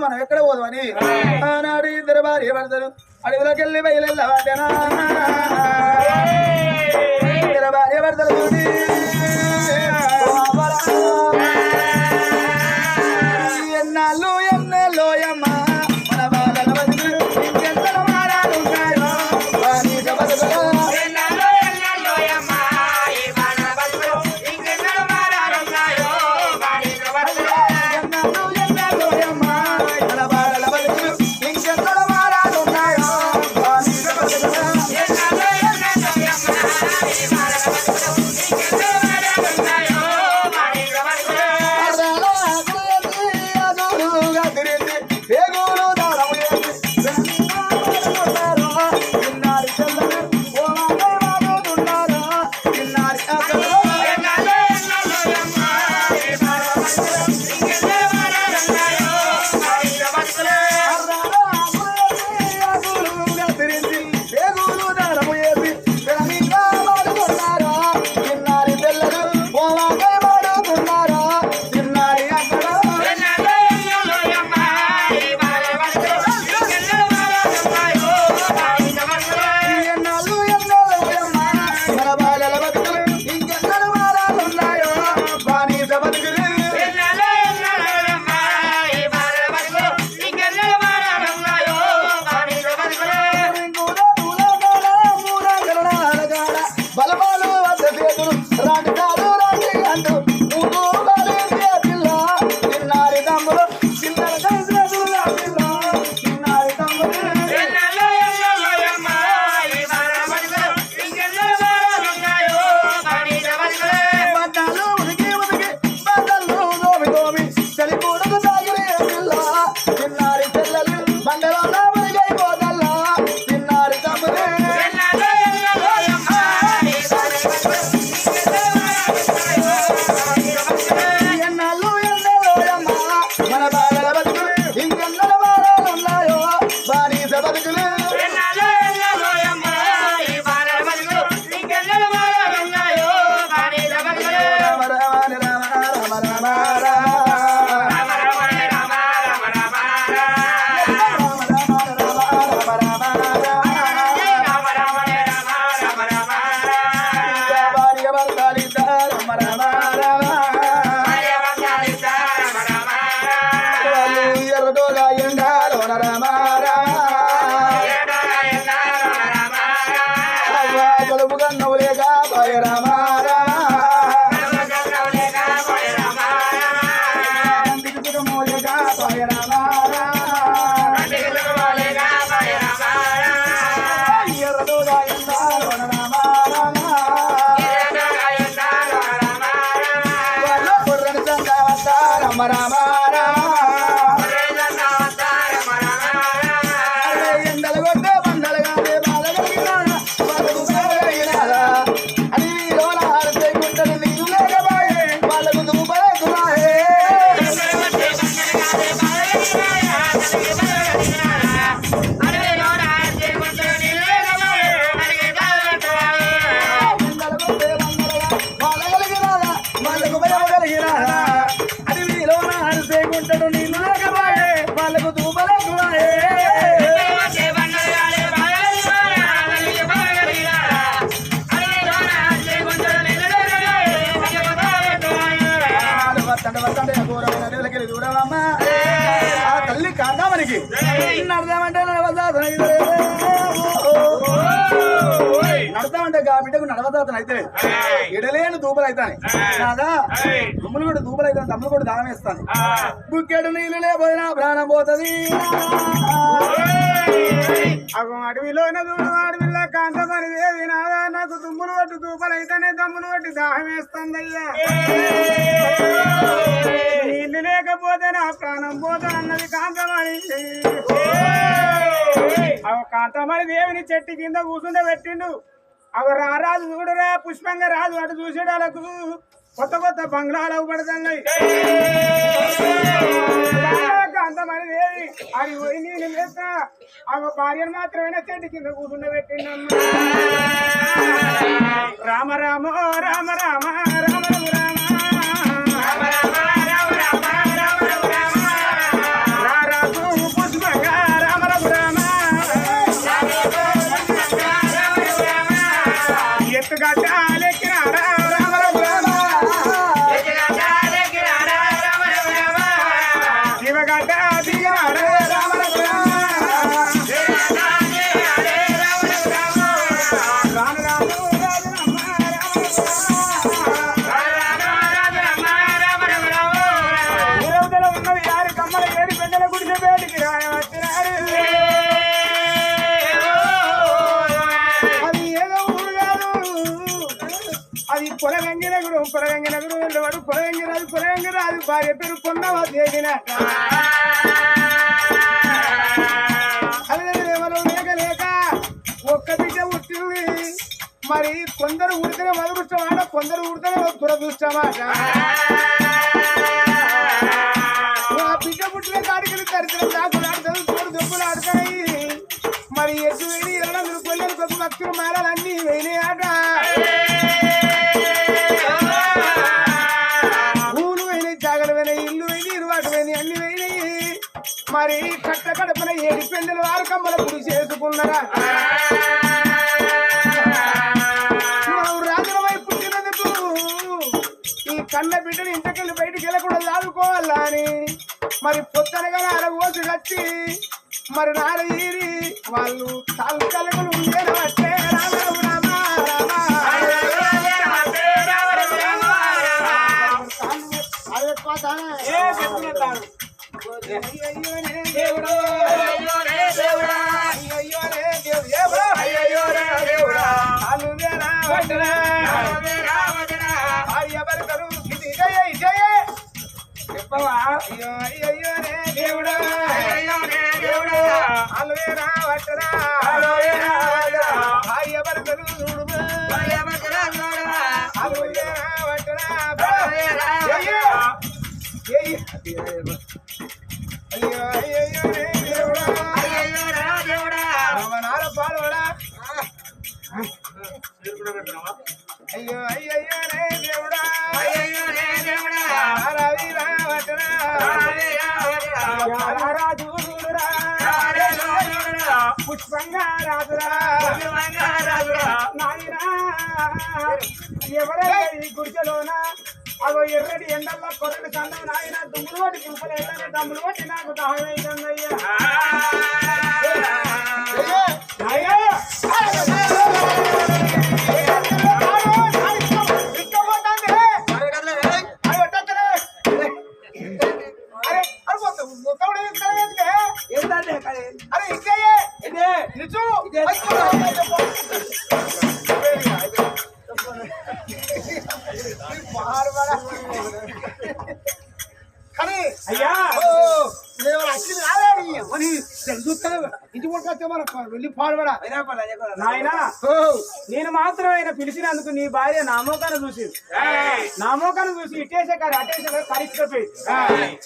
మనం ఎక్కడ పోదామని ఆనాడు ఇద్దరు భార్య భర్తలు అడవిలోకి వెళ్ళి బయలుదేరా ఇద్దరు భార్య భర్తలు నడవదాతన అయితే ఎడలేని దూపలు అవుతాయి కాదా దుమ్ములు కూడా దూపలు అవుతాయి తమ్ములు కూడా దానం వేస్తాను. బుక్కెడు నీళ్ళు లేకపోయినా ప్రాణం పోతుంది. అగో అడవిలోన అడవిలో కాంతమని దేవి నాదా నాకు దుమ్ములు పట్టు దూపలైతేనే దమ్ములు పట్టి దాహం వేస్తుందయ్యా. నీళ్ళు లేకపోతే నా ప్రాణం పోతా అన్నది కాంతమణి అవ కాంతమణి దేవిని చెట్టు కింద కూర్చుండే పెట్టిండు అవి రారాజు చూడరా పుష్పంగా రాజు అటు చూసేటాలకు కొత్త కొత్త బంగ్లాలు పడుతున్నాయి కాంతమణి అది పోయి నేను వేస్తా ఆమె భార్యను మాత్రమే చెట్టు కింద కూర్చుండ పెట్టిండమ్మ. రామ రామ రామ రామ రామ రామ. నగరు పొలంగిరాజు పొలంగిరాజు భార్య పేరు పొన్నవ చేసినట్ట లేక లేక ఒక్క బిడ్డ పుట్టింది. మరి కొందరు ఉడితేనే మదృష్టమాట కొందరు ఉడితేనే దురదృష్టమాట ఆ బిడ్డ పుట్టిన కాడికి దరిద్రం దాకులు ఆడతారు తోడు దెబ్బలు ఆడతాయి మరి ఎటు వెళ్ళి ఎలా కొల్లెలు గొప్ప భక్తులు మారా మరి కట్ట కడపన ఏడు పెళ్ళలు వారు కమ్మల పుడి చేసుకున్నారా? రాజుల వైపు ఈ కన్న బిడ్డని ఇంతకెళ్ళి బయటికి వెళ్ళకుండా దాదుకోవాలా అని. మరి పొత్తనగా నారగోసి కట్టి మరి నార ఈరి వాళ్ళు కాలు కలగలు చెప్పవా అయ్యో అయ్యయ్యో నే దేవుడు. అల్వేరా వట్టరా భార్య భర్తలు చూడు అల్వేరా వట్టరా జయ జయ అగో ఎండల్లో కొరడు సందం నాయన దుమ్ములు కొట్టి దింపలేదని దమ్ములు కొట్టి నాకు దాహమైందయ్యా నాయనా భార్య నా మోకాన్ని చూసి. నా మోకాన్ని చూసి ఇటేసే కాదు అటేసే కరిచిపోయి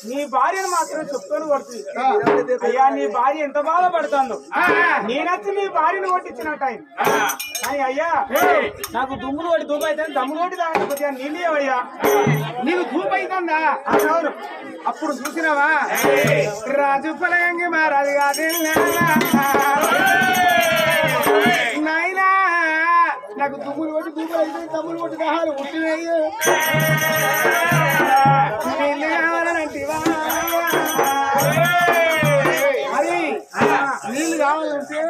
నీ భార్యను మాత్రం చెప్తాను కొడుతుంది అయ్యా నీ భార్య ఎంత బాధపడుతుందో. నేనచ్చి నీ భార్యను కొట్టించినట్టు ఆయన కానీ అయ్యా నాకు దుమ్ములు కొట్టి దుమ్ము అయితే దమ్ములు కొట్టి తాగండి కొద్దిగా. నీళ్ళు అయ్యా నీకు ధూపు అవుతుందా అవును. అప్పుడు చూసినావా? రాజు పలగంగి మహారాజు కాదు. నాకు దుమ్ములు కొట్టి దుమ్ములు అయితే దమ్ములు కొట్టి నీళ్ళు కావాలనంటివా మరి నీళ్ళు కావాలంటే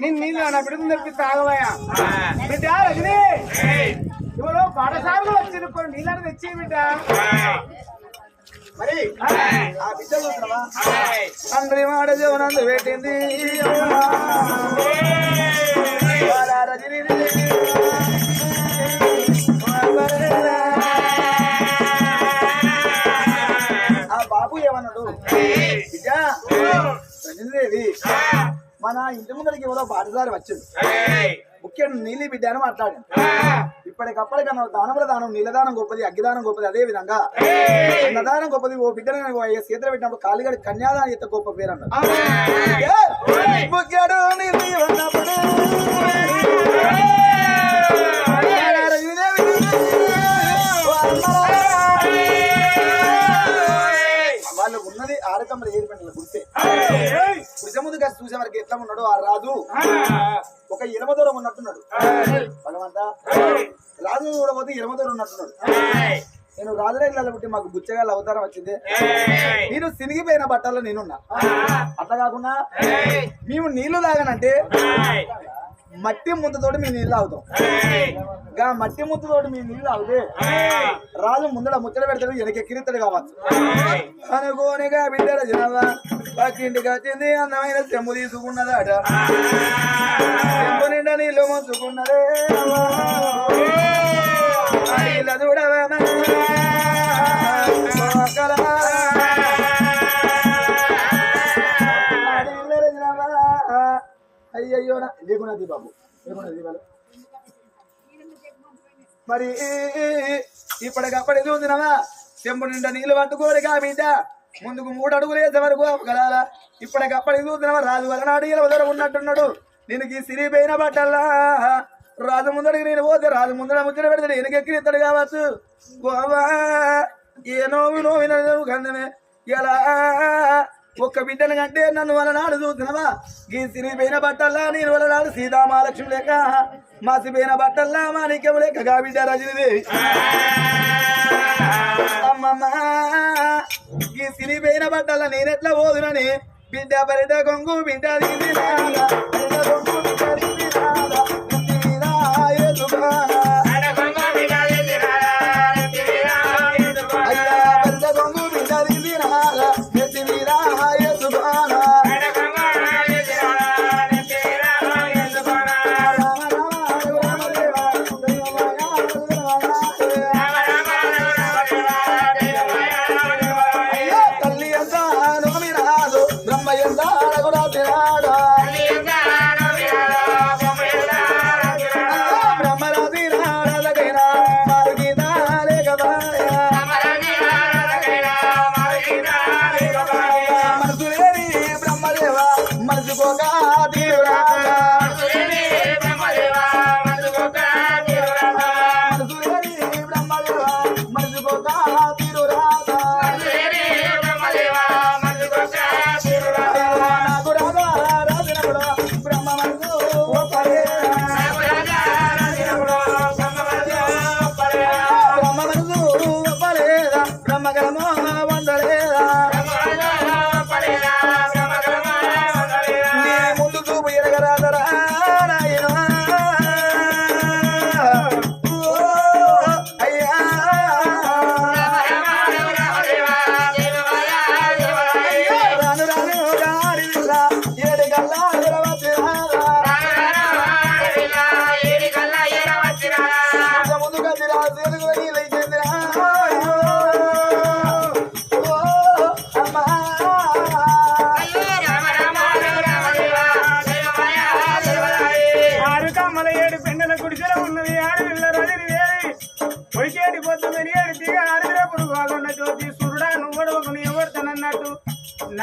నేను నీళ్ళు నా బిడ్డను తెప్పి తాగవయ్యా బిడ్డ రజనీ ఇవాళ పాఠశాలలో వచ్చిన కొన్ని నీళ్ళని తెచ్చి బిడ్డ. మరి ఆ బిడ్డ చూస్తున్నావా తండ్రి మాట జీవనందు పెట్టింది ఆ బాబు ఏమన్నాడు? బిడ్డ రజనీదేవి మన ఇంటి ముందరికి ఎవరో బాటసారి వచ్చింది. ముఖ్యం నీలి బిడ్డ అని మాట్లాడింది. ఇప్పటికప్పటికన్నా దానముల దానం నీలదానం గొప్పది అగ్గిదానం గొప్పది అదే విధంగా అన్నదానం గొప్పది ఓ బిడ్డను చేతులు పెట్టినప్పుడు కాలిగడి కన్యాదానం ఎంత గొప్ప పేరు అన్నారు ఉన్నది ఆరకమ్మలు ఏడు పంటల గుడిసే. గుడిసె ముందు కలిసి చూసే వరకు ఎట్లా ఉన్నాడు ఆ రాజు. ఒక ఇరమ దూరం ఉన్నట్టున్నాడు. భగవంత. రాజు చూడబోతే ఇరమ దూరం ఉన్నట్టున్నాడు. నేను రాజరేఖలలో పుట్టి మాకు బుచ్చగాళ్ళ అవతారం వచ్చింది. నేను సినిగిపోయిన బట్టల్లో నేనున్నా. అట్లా కాకుండా మేము నీళ్ళు తాగనంటే మట్టి ముద్దతోటి మీ నీళ్ళు తాగుతాం. గా మట్టి ముద్దతోటి మీ నీళ్ళు తాగితే రాజు ముందర ముచ్చట పెడతాడు వెనకెక్కిరిస్తాడు కావచ్చు. అనుకోనిగా బిడ్డల జనవా పక్కింటికి వచ్చింది అందమైన చెంబు తీసుకున్నదాట. చెంబు నిండా నీళ్ళు మొచ్చుకున్నదే చూడవా అయ్యయ్యో లేకున్నది బాబు లేకున్నది బాబు. మరి ఇప్పటికప్పటి చూసినవా చెంపు నిండా నీళ్ళు పట్టుకోడు కా ముందుకు మూడు అడుగులు వేసే వరకు అవగలాల ఇప్పటికప్పటి చూసినవా రాజు వలనాడు ఇలా ఉన్నట్టున్నాడు. నేను ఈ సిరిపోయిన బట్టల్లా రాజు ముందడికి నేను పోతే రాజు ముందర ముచ్చట పెడతాడు వెనకెక్కి ఇస్తాడు కావచ్చు. గోవా ఏ నోవి నోవి గంధమే. ఎలా? ఒక్క బిడ్డను కంటే నన్ను వలనాడు చూసినవా? ఈ సిరిపోయిన బట్టల్లా నేను వలనాడు సీతామహాలక్ష్మి లేక మాసిపోయిన బట్టల్లా మాణిక్యం లేక గా బిడ్డ రజనీదేవి అమ్మమ్మ ఈ సిరిపోయిన బట్టల్లా నేనెట్లా పోదునని? బిడ్డ పరిట బిడ్డ పరిట కొంగు బిడ్డ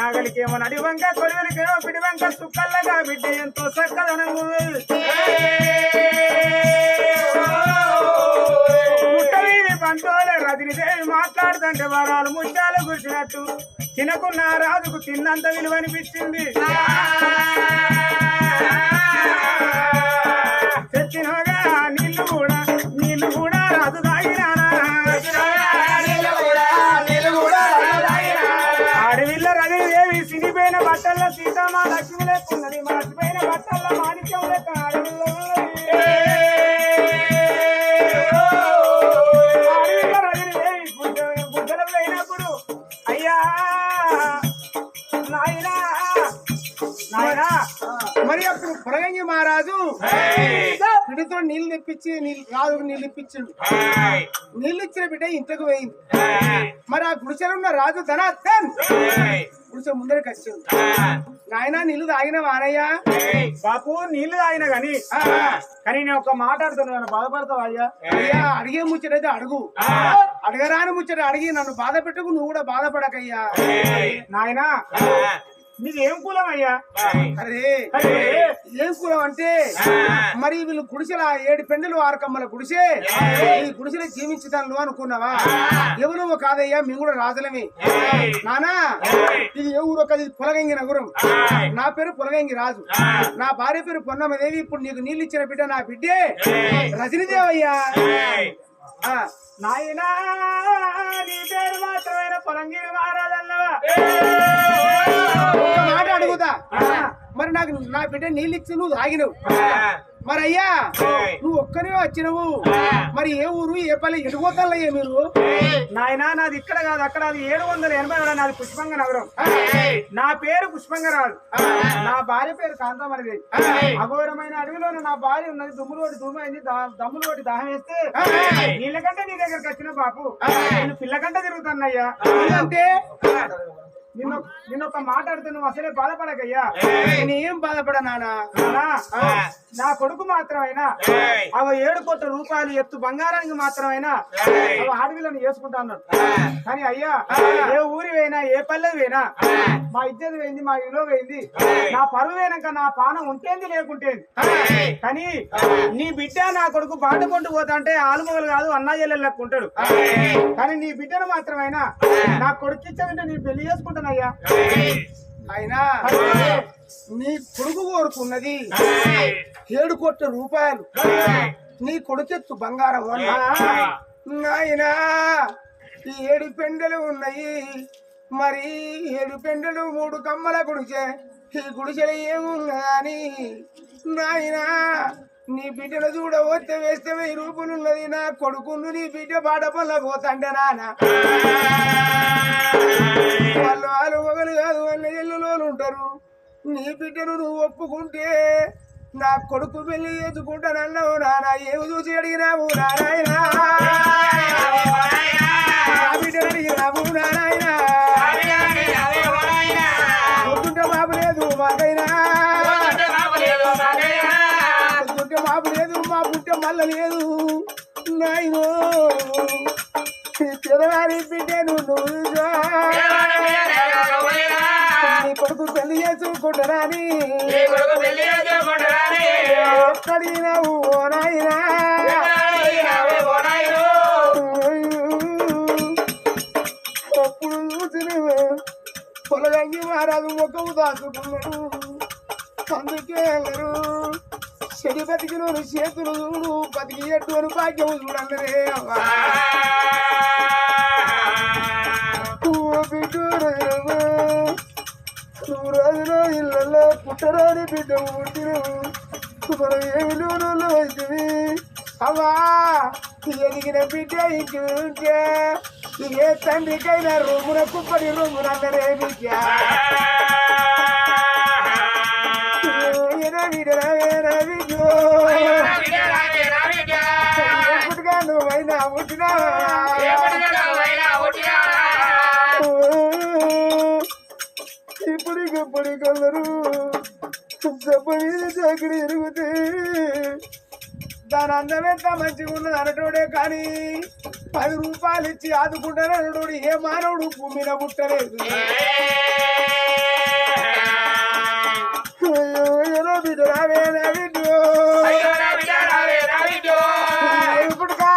నాగలికేమో నడి వంక పిడి వంక సుక్కల్లగా బిడ్డ ఎంతో చక్కదనంగా ముట్టవీధి పంతోలే మాట్లాడుతుంటే వరాలు ముత్యాలు గురిసినట్టు తినకున్న రాజుకు తిన్నంత విలువనిపించింది. తెచ్చినగా సీతమ్మ లక్ష్మి లేకున్నది మర్చిపోయిన బట్టల్లో మాణిక్యం లేక అడవిలో ఉన్నది. అడవిలో రవిదేవి బుద్ధ- బుద్ధలకు పోయినప్పుడు అయ్యా! నాయనా! నాయనా! మరి అప్పుడు పురగంగి మహారాజు పిడితో నీళ్ళు తెప్పించి నీళ్ళు రాజుకు నీళ్ళు ఇప్పించిండు నీళ్ళు ఇచ్చిన బిడ్డ ఇంటికి పోయింది. మరి ఆ గుడిసెలో ఉన్న రాజు ధనాథన్ గుడిసె ముందరికి వచ్చింది నాయన నీళ్ళు తాగిన వానయ్యా? బాపు నీళ్ళు తాగిన గాని. కానీ నేను ఒక మాట్లాడుతున్నాను బాధపడతావు అయ్యా? అయ్యా అడిగే ముచ్చటైతే అడుగు. అడగరాని ముచ్చట అడిగి నన్ను బాధ పెట్టుకు నువ్వు కూడా బాధపడకయ్యా. నాయనా నీది ఏం కులం అయ్యా? అరే ఏం కులం అంటే? మరి వీళ్ళు గుడిసెల ఏడు పెండులు ఆరు కమ్మల గుడిసే ఈ గుడిసెలు జీవించుతాను అనుకున్నావా? ఎవరు కాదయ్యా? మేము కూడా రాజులమే. నానా? ఇది ఏ ఊరు ఒక పొలగంగి నగరం. నా పేరు పొలగంగి రాజు. నా భార్య పేరు పొన్నమ్మదేవి ఇప్పుడు నీకు నీళ్ళు ఇచ్చిన బిడ్డ నా బిడ్డే. రజనీదేవయ్యా. ఆ, నాయనా నీ పేరు మాత్రమైన పొలంగిరి మహారాజల్లవా ఒక్క మాట అడుగుతా. మరి నాకు నా బిడ్డ నీళ్ళు ఇచ్చి నువ్వు తాగినవు. మరి అయ్యా నువ్వు ఒక్కనే వచ్చినవు. మరి ఏ ఊరు ఏ పల్లె ఎటుపోతాలయ్యా మీరు? నాయనా నాది ఇక్కడ కాదు అక్కడ అది ఏడు వందల ఎనభై నాది పుష్పంగ నగరం. నా పేరు పుష్పంగరాజు నా భార్య పేరు కాంతామణిదేవి అఘోరమైన అడవిలోనే నా భార్య ఉన్నది దుమ్ములు కొట్టి దుమ్మైంది దా- దమ్ములు కొట్టి దాహం వేస్తే నీళ్ళకంటే నీ దగ్గరకు వచ్చిన బాపు. నేను పిల్లకంటే తిరుగుతానయ్యా. అంటే? నిన్ను నిన్న ఒక మాట అడితే నువ్వు అసలే బాధపడకయ్యా. నేనేం బాధపడ నానా? నా కొడుకు మాత్రమైనా? అవ ఏడు కోట్ల రూపాయలు ఎత్తు బంగారానికి మాత్రమైనా? అవ అడవిలను వేసుకుంటా అన్నాడు. కానీ అయ్యా ఏ ఊరి పోయినా ఏ పల్లె పోయినా మా ఇజ్జత పోయింది మా ఇలో పోయింది నా పరువు పోయినాక నా పానం ఉంటేంది లేకుంటేంది. కానీ నీ బిడ్డ నా కొడుకు బాట కొంటూ పోతా అంటే ఆలుమొగలు కాదు అన్నా చెల్లెలు లెక్క ఉంటాడు కానీ నీ బిడ్డను మాత్రమైనా? నా కొడుకు ఇచ్చానంటే నీ పెళ్ళి చేసుకుంటానయ్యా అయినా నీ కొడుకు కోరుకున్నది ఏడు కోట్ల రూపాయలు. నీ కొడుకెత్తు బంగారం అన్నా. నాయనా ఈ ఏడు పెండలు ఉన్నాయి. మరి ఏడు పెండలు మూడు కమ్మల గుడిసె. ఈ గుడిసెలు ఏమున్నదని నాయనా నీ బిడ్డను చూడ వేస్తే వెయ్యి రూపులున్నది నా కొడుకును నీ బిడ్డ బాట పల్ల పోతండే నాన్న వాళ్ళు వాళ్ళు మొగలు కాదు అన్న ఇళ్ళలో ఉంటారు నీ బిడ్డను నువ్వు ఒప్పుకుంటే నా కొడుకు పెళ్ళి చేసుకుంటానన్నావు నానా ఏమి చూసి అడిగినావు నారాయణ నా బిడ్డను అడిగినావు నారాయణ పొద్దుంటే బాబు లేదు మాకైనా పుట్టే మల్ల లేదు. నాయనో తెలవారి బిడ్డను నువ్వు కొడుకు పెళ్ళి చేసుకుంటారని ఎక్కడినావు ఓ నాయనా. అప్పుడు చూసిన పొలగంగి మహారాజు ముఖము దాచుకున్నాడు. అందుకే అందరు చెడి బతికిన చేతులు చూడు బతికి ఎట్టు అని భాగ్యము చూడందరే అమ్మా. నువ్వు రాజులో ఇళ్ళల్లో పుట్టరాని బిడ్డ పుట్టినవు మనం ఏమి లోనలో అయితే అమ్మా ఎదిగిన బిడ్డ ఇంటి ఉంటే ఏ తండ్రికైనా రొమ్మున కుప్పడి రొమ్మున అందరే బిడ్డ ఏనా నువ్వైనా పుట్టినావా ఇప్పటికి ఇప్పటికల్లరు దెబ్బ మీద చాకరి ఎరుగుతే దాని అందం ఎంత మంచిగా ఉన్నది అనటోడే కానీ పది రూపాయలు ఇచ్చి ఆదుకుంటారు అనటోడు ఏ. మానవుడు భూమిన పుట్టలేదు అయ్యో ఏదో బిడ్డ రావే ఇప్పుడు కా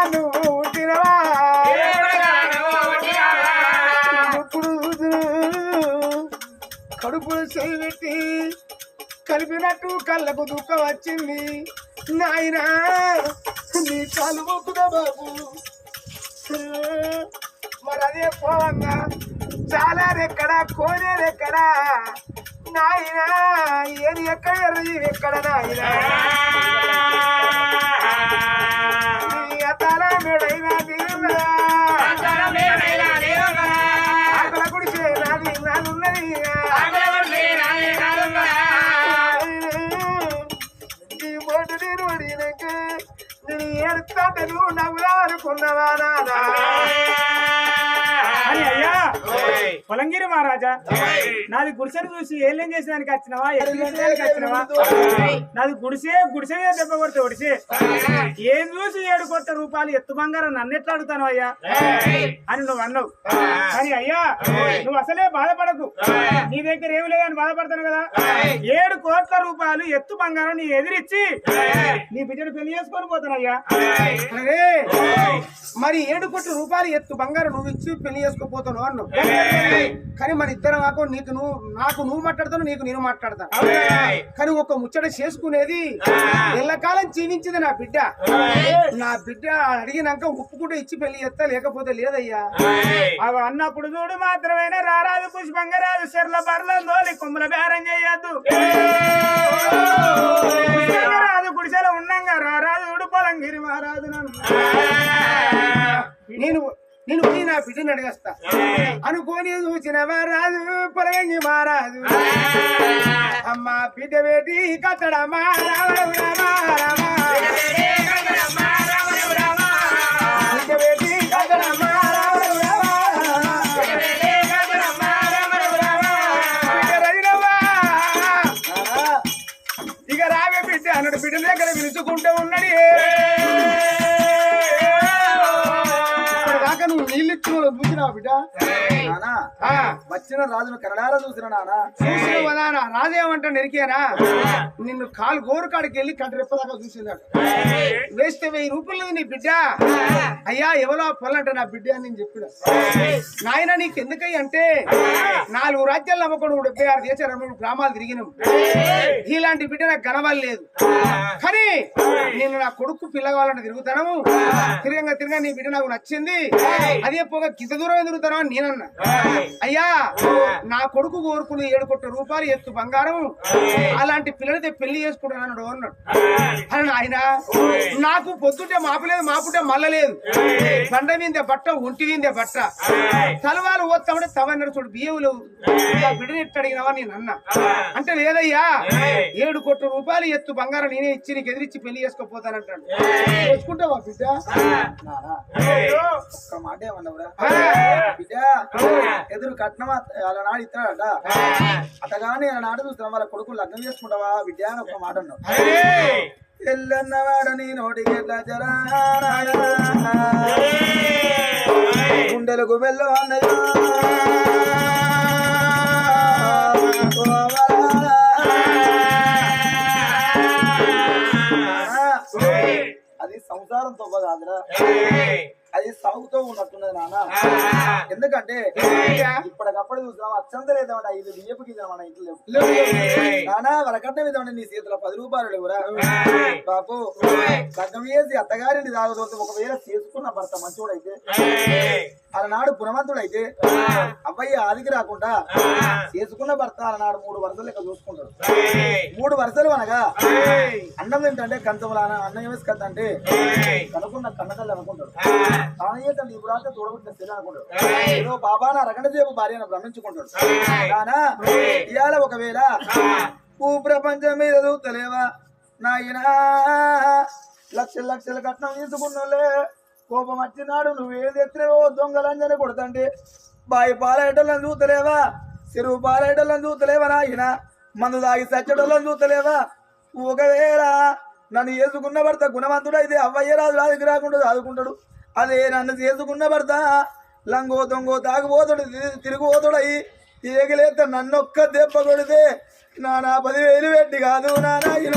ఇప్పుడు కడుపులు చేయి కలిపినట్టు కళ్ళకు దుఃఖం వచ్చింది. నాయనా నీ కాలు మొక్కుదా బాబు? మరి అదే పోవంగా చాలా ఎక్కడ కోనేరెక్కడ? నాయనా ఏది ఎక్కడ ఎర్రది ఎక్కడ నాయనా? నీ మెడైనా దిగుదా అక్కడ గుడిసే నాది నాదున్నది నేను అడిగినాక నువ్వు అనుకున్నావా నానా? పొలంగిరి మహారాజా. నాది గుడిసెను చూసి ఏళ్ళేం చేసేదానికి వచ్చినవా? ఏం వచ్చినవా? నాది గుడిసే గుడిసె మీద దెబ్బ కొడితే ఒడిసే. ఏం చూసి ఏడు కొత్త రూపాయలు ఎత్తు బంగారం నన్ను ఎట్లా అడుగుతాను అయ్యా? అని నువ్వు అన్నావు. కానీ అయ్యా నువ్వు అసలే బాధపడకు. నీ దగ్గర ఏమి లేదని బాధపడతాను కదా. ఏడు కోట్ల రూపాయలు ఎత్తు బంగారం నీ ఎదిరిచ్చి నీ బిడ్డను పెళ్ళి చేసుకొని పోతానయ్యా అరే మరి ఏడు కోట్ల రూపాయలు ఎత్తు బంగారం నువ్వు ఇచ్చి పెళ్ళి చేసుకోపోతాను అన్నావు. కానీ మన ఇద్దరం కాకు నీకు నువ్వు నాకు నువ్వు మాట్లాడతాను నీకు నేను మాట్లాడతాను. కానీ ఒక ముచ్చట చేసుకునేది ఎల్లకాలం జీవించింది నా బిడ్డ. నా బిడ్డ అడిగినాక ఒప్పుకుంటే ఇచ్చి పెళ్ళి చేస్తా లేకపోతే లేదయ్యా. అవి అన్నప్పుడు చూడు మాత్రమే రారాదు పుష్పంగా రాదు చెర్ల బర్ల దోలి కొమ్ముల బేరం చేయొద్దు. రాదు గుడిసెల ఉండంగా రారాదు చూడు పొలంగిరి మహారాజు నన్ను. నేను నేను పోయి నా బిడ్డను అడిగేస్తా. అనుకోని చూసిన రాదు పొలగంగి మారాదు. అమ్మ బిడ్డ వేటి కట్టడమ్మా ఇక రావే బిడ్డ అన్నాడు. బిడ్డ దగ్గర పిలుచుకుంటూ ఉన్నాడు. to ఇచ్చిన చూసినావు బిడ్డ? నానా వచ్చిన రాజును కరడారా చూసిన నానా? చూసిన రాజేమంటా నెరికేనా? నిన్ను కాలు గోరు కాడికి వెళ్ళి కంటి రెప్పదాకా చూసిందాక వేస్తే వెయ్యి రూపాయలు నీ బిడ్డ. అయ్యా ఎవరో పొలంట నా బిడ్డ అని నేను చెప్పిన. నాయన నీకు ఎందుకయ్య అంటే నాలుగు రాజ్యాలు నమ్మకం డెబ్బై ఆరు దేశాలు మూడు గ్రామాలు తిరిగినాం. ఇలాంటి బిడ్డ నాకు కనవలేదు కానీ నేను నా కొడుకు పిల్లగాళ్ళని తిరుగుతాను. తిరగంగా తిరగ నీ బిడ్డ నాకు నచ్చింది. అదే పోగా కింద దూరం తిరుగుతాను అని నేనన్నా. అయ్యా నా కొడుకు కోరుకుని ఏడు కోట్ల రూపాయలు ఎత్తు బంగారం అలాంటి పిల్లలతో పెళ్ళి చేసుకుంటానన్నాడు అన్నాడు అని ఆయన నాకు పొద్దుంటే మాపలేదు మాపుంటే మల్లలేదు బండ మీదే బట్ట ఒంటి మీదే బట్ట. తలవాలు పోతామంటే తవన్నారు చూడు బియ్యం లేవు. బిడ్డని ఎట్టు అడిగినావా నేను అన్నా అంటే లేదయ్యా ఏడు కోట్ల రూపాయలు ఎత్తు బంగారం నేనే ఇచ్చి నీకు ఎదిరిచ్చి పెళ్ళి చేసుకోపోతానంటాడు. చేసుకుంటావా బిడ్డ మాట ఏమన్నావురా? ఎదురు కట్నం అలా నాడు ఇస్తాడట అతగాని నాడు చూస్తున్నాం వాళ్ళ కొడుకు లగ్నం చేసుకుంటావా? బిడ్డ అని ఒక్క మాట అన్నావు ఎల్లన్నవాడని నోటికి ఎట్లా జరా? గుండెలకు బెల్లం అన్నయ్య. అది సంసారంతో కాదురా. అది సాగుతో ఉన్నట్టున్నది నాన్న. ఎందుకంటే ఇప్పటికప్పుడు చూసాం అత్యంత లేదన్నమాట. ఐదు బియ్యపు గిన్నె మన ఇంట్లో. నానా వరకట్నం మీద నీ చేతిలో పది రూపాయలు లేవురా. బాపు లగ్నం చేసి అత్తగారిని తాగుతూ ఒకవేళ చేసుకున్న భర్త మంచోడైతే అలనాడు పునవంతుడైతే అబ్బాయి ఆదికి రాకుండా చేసుకున్న భర్త అలనాడు మూడు వరుసలు లెక్క చూసుకుంటాడు. మూడు వరుసలు అనగా అన్నం ఏంటంటే కంచముల అన్నం వేసి కద్దంటే కనుకున్న కన్నతల్లి అనుకుంటాడు. తానయ్యే తన ఇప్పుడు రాక తోడబుట్టిన శరి అనుకుంటాడు. ఏదో బాబా నా రకణ సేపు భార్య అని భ్రమించుకుంటాడు నానా ఇవాళ ఒకవేళ భూ ప్రపంచం మీద చూస్తలేవా నాయనా లక్షల లక్షల కట్నం తీసుకున్నోళ్ళే. కోపం వచ్చినాడు నువ్వేది ఎత్తినవో దొంగలంజని కొడతంటే బాయి పాలయటలను చూతలేవా చెరువు పాలయటలను చూతలేవా నాయన? మందు తాగి సచ్చటోళ్ళని చూతలేవా ఒకవేళ నన్ను చేసుకున్న భర్త గుణవంతుడైతే అవ్వయ్య రాజు రాజుకి రాకుండా చదువుకుంటాడు అదే నన్ను చేసుకున్న భర్త లంగో దొంగో తాగుపోతాడు తిరిగిపోతాడయి ఏగలేత నన్ను ఒక్క దెబ్బ కొడితే నా నా పదివేలు పెట్టి కాదు నా నాయన.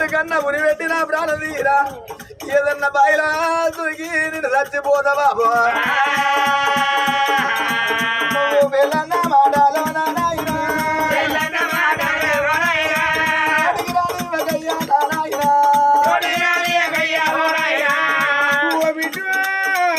చెట్టు కన్నా ఉరి పెట్టినా ప్రాణం తీరా. ఏదన్నా బయలా దొరికి నేను చచ్చిపోతా బాబు.